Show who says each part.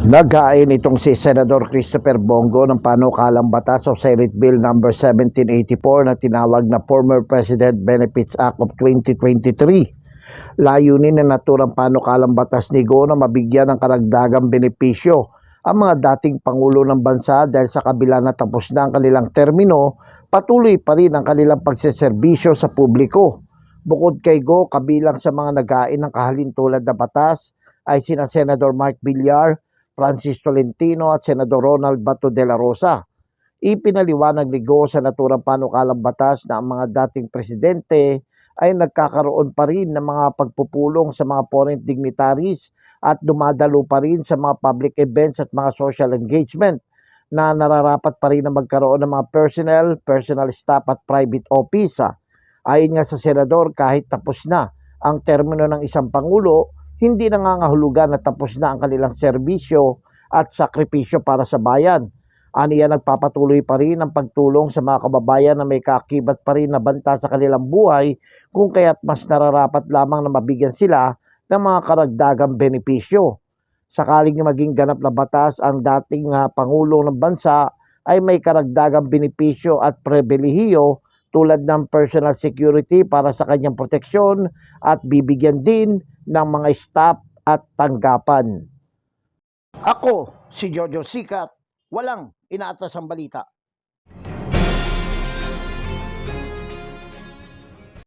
Speaker 1: Nagain itong si Senador Christopher Bongo ng panukalang batas o Senate Bill No. 1784 na tinawag na Former President Benefits Act of 2023. Layunin na naturang panukalang batas ni Go na mabigyan ng karagdagang benepisyo ang mga dating Pangulo ng Bansa dahil sa kabila na tapos na ang kanilang termino, patuloy pa rin ang kanilang pagseserbisyo sa publiko. Bukod kay Go, kabilang sa mga nagain ng kahalintulad na batas ay sina Senador Mark Villar, Francis Tolentino at Senador Ronald Bato de la Rosa. Ipinaliwanag ni Go sa naturang panukalang batas na ang mga dating presidente ay nagkakaroon pa rin ng mga pagpupulong sa mga foreign dignitaries at dumadalo pa rin sa mga public events at mga social engagement na nararapat pa rin na magkaroon ng mga personnel, personal staff at private office. Ayon nga sa senador, kahit tapos na ang termino ng isang pangulo, hindi nangangahulugan na tapos na ang kanilang serbisyo at sakripisyo para sa bayan. Aniya nagpapatuloy pa rin ang pagtulong sa mga kababayan na may kakibat pa rin na banta sa kanilang buhay kung kaya't mas nararapat lamang na mabigyan sila ng mga karagdagang benepisyo. Sakaling maging ganap na batas ang dating ah, Pangulo ng Bansa ay may karagdagang benepisyo at pribilehiyo tulad ng personal security para sa kanyang proteksyon at bibigyan din ng mga staff at tanggapan. Ako, si Jojo Sikat, walang inaatas ang balita.